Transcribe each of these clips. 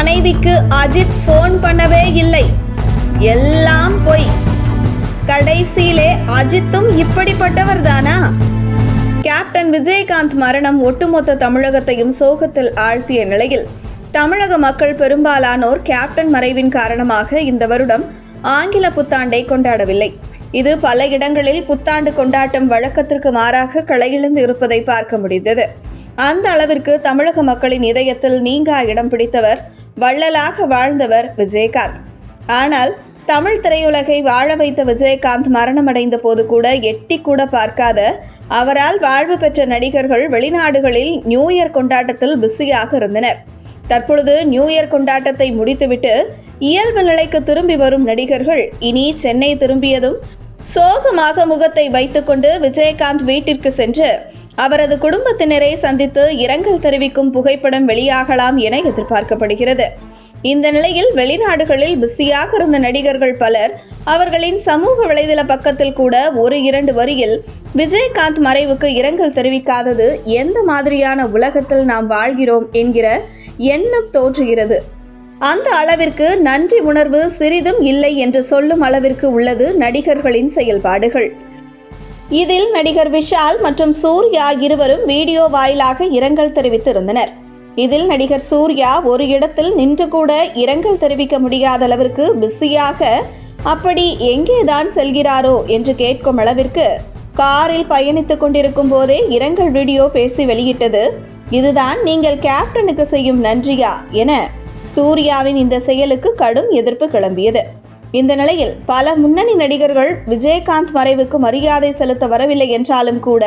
மனைவிக்கு அஜித் போன் பண்ணவே இல்லை. எல்லாம் பொய். கடைசியிலே அஜித்தும் இப்படிப்பட்டவர் தானா? கேப்டன் விஜயகாந்த் மரணம் ஒட்டுமொத்த தமிழகத்தையும் சோகத்தில் ஆழ்த்திய நிலையில் தமிழக மக்கள் பெரும்பாலானோர் கேப்டன் மறைவின் காரணமாக இந்த வருடம் ஆங்கில புத்தாண்டை கொண்டாடவில்லை. இது பல இடங்களில் புத்தாண்டு கொண்டாட்டம் வழக்கத்திற்கு மாறாக களையிழந்து இருப்பதை பார்க்க முடிந்தது. அந்த அளவிற்கு தமிழக மக்களின் இதயத்தில் நீங்கா இடம் பிடித்தவர் வள்ளலாக வாழ்ந்தவர் விஜயகாந்த். ஆனால் தமிழ் திரையுலகை வாழ வைத்த விஜயகாந்த் மரணமடைந்த போது கூட எட்டி கூட பார்க்காத அவரால் வாழ்வு பெற்ற நடிகர்கள் வெளிநாடுகளில் நியூ இயர் கொண்டாட்டத்தில் பிஸியாக இருந்தனர். தற்பொழுது நியூ இயர் கொண்டாட்டத்தை முடித்துவிட்டு இயல்பு நிலைக்கு திரும்பி வரும் நடிகர்கள் இனி சென்னை திரும்பியதும் சோகமாக முகத்தை வைத்துக்கொண்டு விஜயகாந்த் வீட்டிற்கு சென்று அவரது குடும்பத்தினரை சந்தித்து இரங்கல் தெரிவிக்கும் புகைப்படம் வெளியாகலாம் என எதிர்பார்க்கப்படுகிறது. இந்த நிலையில் வெளிநாடுகளில் பிஸியாக இருந்த நடிகர்கள் பலர் அவர்களின் சமூக வலைதள பக்கத்தில் கூட ஒரு இரண்டு வரியில் விஜயகாந்த் மறைவுக்கு இரங்கல் தெரிவிக்காதது எந்த மாதிரியான உலகத்தில் நாம் வாழ்கிறோம் என்கிற எண்ணம் தோன்றுகிறது. அந்த அளவிற்கு நன்றி உணர்வு சிறிதும் இல்லை என்று சொல்லும் அளவிற்கு உள்ளது நடிகர்களின் செயல்பாடுகள். இதில் நடிகர் விஷால் மற்றும் சூர்யா இருவரும் வீடியோ வாயிலாக இரங்கல் தெரிவித்திருந்தனர். இதில் நடிகர் சூர்யா ஒரு இடத்தில் நின்று கூட இரங்கல் தெரிவிக்க முடியாத அளவிற்கு பிஸியாக அப்படி எங்கேதான் செல்கிறாரோ? என்று கேட்கும் அளவிற்கு காரில் பயணித்துக் கொண்டிருக்கும் போதே இரங்கல் வீடியோ பேசி வெளியிட்டது. இதுதான் நீங்கள் கேப்டனுக்கு செய்யும் நன்றியா? என சூர்யாவின் இந்த செயலுக்கு கடும் எதிர்ப்பு கிளம்பியது. இந்த நிலையில் பல முன்னணி நடிகர்கள் விஜயகாந்த் மறைவுக்கு மரியாதை செலுத்த வரவில்லை என்றாலும் கூட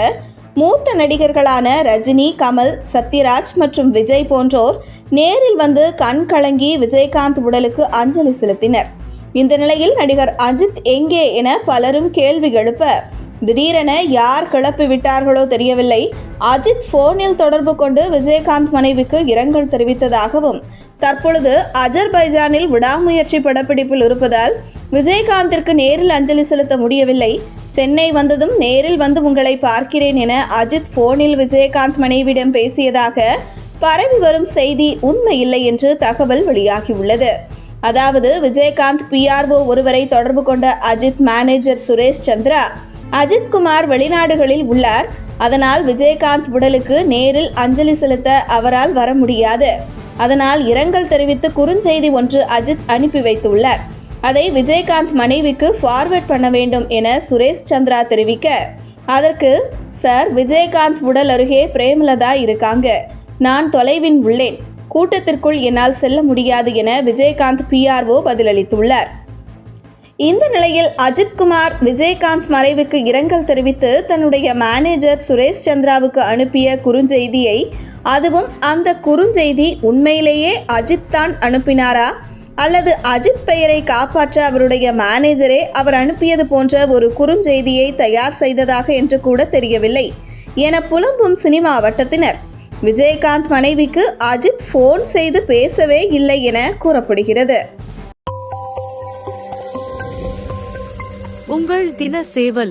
மூத்த நடிகர்களான ரஜினி கமல் சத்யராஜ் மற்றும் விஜய் போன்றோர் நேரில் வந்து கண் கலங்கி விஜயகாந்த் உடலுக்கு அஞ்சலி செலுத்தினர். இந்த நிலையில் நடிகர் அஜித் எங்கே என பலரும் கேள்வி எழுப்ப திடீரென யார் கிளப்பி விட்டார்களோ தெரியவில்லை. அஜித் போனில் தொடர்பு கொண்டு விஜயகாந்த் மனைவிக்கு இரங்கல் தெரிவித்ததாகவும் தற்பொழுது அஜர்பைஜானில் விடாமுயற்சி படப்பிடிப்பில் இருப்பதால் விஜயகாந்திற்கு நேரில் அஞ்சலி செலுத்த முடியவில்லை. சென்னை வந்ததும் நேரில் வந்து உங்களை பார்க்கிறேன் என அஜித் போனில் விஜயகாந்த் மனைவியிடம் பேசியதாக பரவி வரும் செய்தி உண்மை இல்லை என்று தகவல் வெளியாகியுள்ளது. அதாவது விஜயகாந்த் பிஆர்ஓ ஒருவரை தொடர்பு கொண்ட அஜித் மேனேஜர் சுரேஷ் சந்திரா அஜித் குமார் வெளிநாடுகளில் உள்ளார். அதனால் விஜயகாந்த் உடலுக்கு நேரில் அஞ்சலி செலுத்த அவரால் வர முடியாது. அதனால் இரங்கல் தெரிவித்து குறுஞ்செய்தி ஒன்று அஜித் அனுப்பி வைத்துள்ளார். அதை விஜயகாந்த் மனைவிக்கு ஃபார்வர்ட் பண்ண வேண்டும் என சுரேஷ் சந்திரா தெரிவிக்க. அதற்கு சார் விஜயகாந்த் உடல் அருகே பிரேமலதா இருக்காங்க. நான் தொலைவின் உள்ளேன். கூட்டத்திற்குள் என்னால் செல்ல முடியாது என விஜயகாந்த் பிஆர்ஓ பதிலளித்துள்ளார். இந்த நிலையில் அஜித்குமார் விஜயகாந்த் மறைவுக்கு இரங்கல் தெரிவித்து தன்னுடைய மேனேஜர் சுரேஷ் சந்திராவுக்கு அனுப்பிய குறுஞ்செய்தியை அதுவும் அந்த குறுஞ்செய்தி உண்மையிலேயே அஜித் தான் அனுப்பினாரா? அல்லது அஜித் பெயரை காப்பாற்ற அவருடைய மேனேஜரே அவர் அனுப்பியது போன்ற ஒரு குறுஞ்செய்தியை தயார் செய்ததாக என்று கூட தெரியவில்லை. என புலம்பும் சினிமா வட்டத்தினர் விஜயகாந்த் மனைவிக்கு அஜித் ஃபோன் செய்து பேசவே இல்லை என கூறப்படுகிறது. உங்கள் தின சேவல்